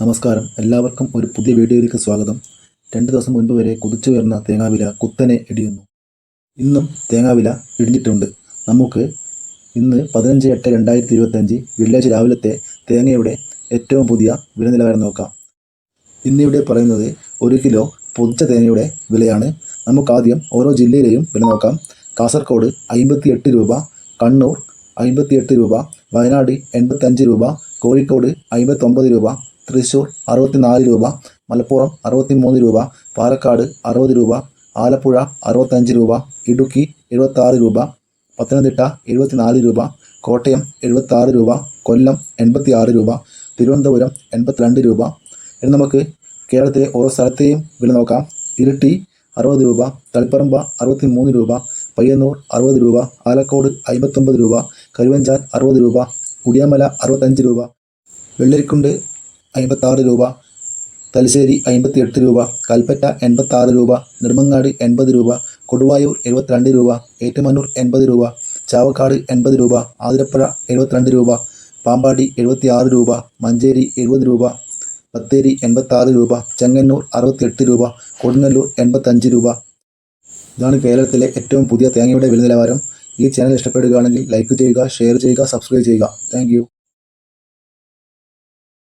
നമസ്കാരം. എല്ലാവർക്കും ഒരു പുതിയ വീഡിയോയിലേക്ക് സ്വാഗതം. രണ്ട് ദിവസം മുൻപ് വരെ കുതിച്ചു വരുന്ന തേങ്ങാവില കുത്തനെ ഇടിയുന്നു. ഇന്നും തേങ്ങാവില ഇടിഞ്ഞിട്ടുണ്ട്. നമുക്ക് ഇന്ന് പതിനഞ്ച് എട്ട് രണ്ടായിരത്തി ഇരുപത്തഞ്ച് വെള്ളിയാഴ്ച രാവിലത്തെ തേങ്ങയുടെ ഏറ്റവും പുതിയ വില നിലവാരം നോക്കാം. ഇന്നിവിടെ പറയുന്നത് ഒരു കിലോ പൊതിച്ച തേങ്ങയുടെ വിലയാണ്. നമുക്ക് ആദ്യം ഓരോ ജില്ലയിലെയും വില നോക്കാം. കാസർഗോഡ് അമ്പത്തി എട്ട് രൂപ കണ്ണൂർ അമ്പത്തിയെട്ട് രൂപ വയനാട് എൺപത്തഞ്ച് രൂപ കോഴിക്കോട് അമ്പത്തൊമ്പത് രൂപ തൃശ്ശൂർ അറുപത്തിനാല് രൂപ മലപ്പുറം അറുപത്തിമൂന്ന് രൂപ പാലക്കാട് അറുപത് രൂപ ആലപ്പുഴ അറുപത്തഞ്ച് രൂപ ഇടുക്കി എഴുപത്താറ് രൂപ പത്തനംതിട്ട എഴുപത്തിനാല് രൂപ കോട്ടയം എഴുപത്താറ് രൂപ കൊല്ലം എൺപത്തി ആറ് രൂപ തിരുവനന്തപുരം എൺപത്തിരണ്ട് രൂപ. ഇനി നമുക്ക് കേരളത്തിലെ ഓരോ സ്ഥലത്തെയും വില നോക്കാം. ഇരിട്ടി അറുപത് രൂപ തളിപ്പറമ്പ അറുപത്തി മൂന്ന് രൂപ പയ്യന്നൂർ അറുപത് രൂപ ആലക്കോട് അമ്പത്തൊമ്പത് രൂപ കരുവഞ്ചാൽ അറുപത് രൂപ കുടിയാമല അറുപത്തഞ്ച് രൂപ. വെള്ളരിക്കുണ്ട് അമ്പത്താറ് രൂപ തലശ്ശേരി അമ്പത്തിയെട്ട് രൂപ കൽപ്പറ്റ എൺപത്താറ് രൂപ നെടുമങ്ങാട് എൺപത് രൂപ കൊടുവായൂർ എഴുപത്തിരണ്ട് രൂപ ഏറ്റുമാനൂർ എൺപത് രൂപ ചാവക്കാട് എൺപത് രൂപ ആതിരപ്പുഴ എഴുപത്തിരണ്ട് രൂപ പാമ്പാടി എഴുപത്തിയാറ് രൂപ മഞ്ചേരി എഴുപത് രൂപ ബത്തേരി എൺപത്താറ് രൂപ ചെങ്ങന്നൂർ അറുപത്തിയെട്ട് രൂപ കൊടുങ്ങല്ലൂർ എൺപത്തഞ്ച് രൂപ. ഇതാണ് കേരളത്തിലെ ഏറ്റവും പുതിയ തേങ്ങയുടെ വില നിലവാരം ഈ ചാനൽ ഇഷ്ടപ്പെടുകയാണെങ്കിൽ ലൈക്ക് ചെയ്യുക ഷെയർ ചെയ്യുക സബ്സ്ക്രൈബ് ചെയ്യുക. താങ്ക്